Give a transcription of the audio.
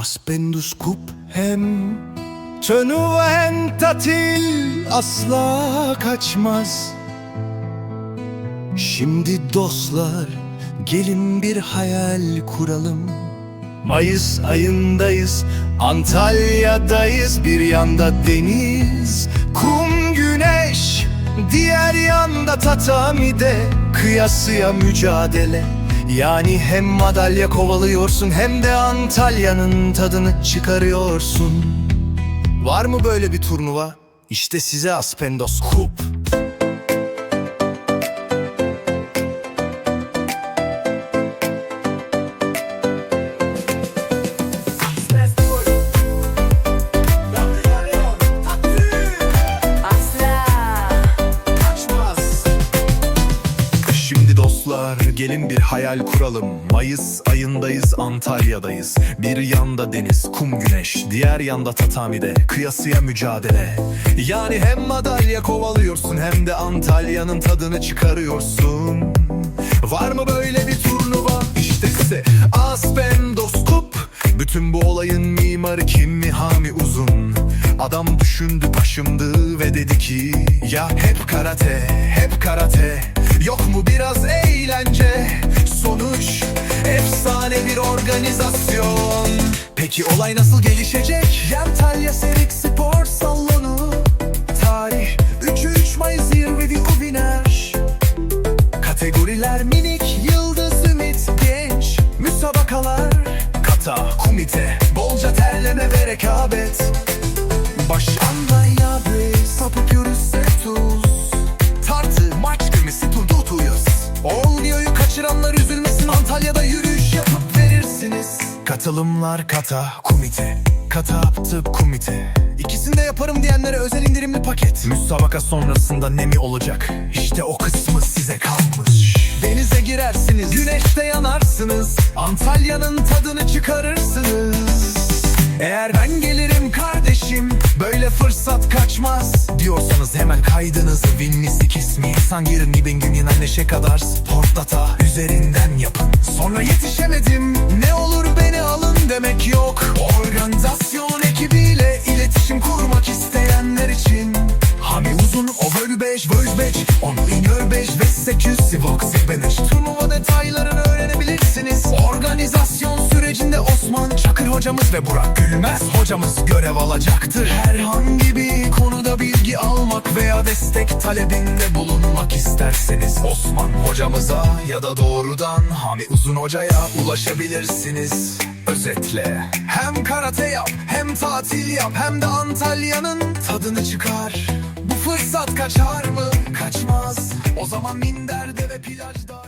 Aspendus kup hem Tönüven tatil asla kaçmaz. Şimdi dostlar gelin bir hayal kuralım. Mayıs ayındayız Antalya'dayız Bir yanda deniz Kum güneş Diğer yanda tatamide Kıyasıya mücadele Yani hem madalya kovalıyorsun Hem de Antalya'nın tadını çıkarıyorsun Var mı böyle bir turnuva? İşte size Aspendos Kup Dostlar gelin bir hayal kuralım. Mayıs ayındayız Antalya'dayız. Bir yanda deniz kum güneş. Diğer yanda tatamide kıyasıya mücadele. Yani hem madalya kovalıyorsun Hem de Antalya'nın tadını çıkarıyorsun. Var mı böyle bir turnuva? İşte size Aspendos Kup Bütün bu olayın mimarı kim? Mi Hami Uzun. Adam düşündü başımdı ve dedi ki Ya hep karate, hep karate organizasyon. Peki olay nasıl gelişecek? Yantalya Serik Spor Salonu. Tarih 3-3 Mayıs 20 Viner Kategoriler minik, yıldız, ümit, genç. Müsabakalar, kata, komite Bolca terleme ve rekabet Katılımlar kata, komite Kata, tıp, komite İkisini de yaparım diyenlere özel indirimli paket. Müsabaka sonrasında nemi olacak? İşte o kısmı size kalmış. Denize girersiniz, güneşte yanarsınız. Antalya'nın tadını çıkarırsınız. Eğer ben gelirim kardeşim Böyle fırsat kaçmaz. Diyorsanız hemen kaydınızı Vinnisi kismi Sangirin ibin günün neşe kadar? Sport data üzerinden yapın. Sonra yetişemedim Ne olur beni 5 böl 5 Onu inör 5 ve 8 Sivok Sirbeneş Turnuva detaylarını öğrenebilirsiniz. Organizasyon sürecinde Osman Çakır hocamız ve Burak Gülmez hocamız görev alacaktır. Herhangi bir konuda bilgi almak veya destek talebinde bulunmak isterseniz Osman hocamıza ya da doğrudan Hami Uzun hocaya ulaşabilirsiniz. Özetle hem karate yap hem tatil yap hem de Antalya'nın tadını çıkar fırsat kaçar mı? Kaçmaz O zaman minderde ve plajda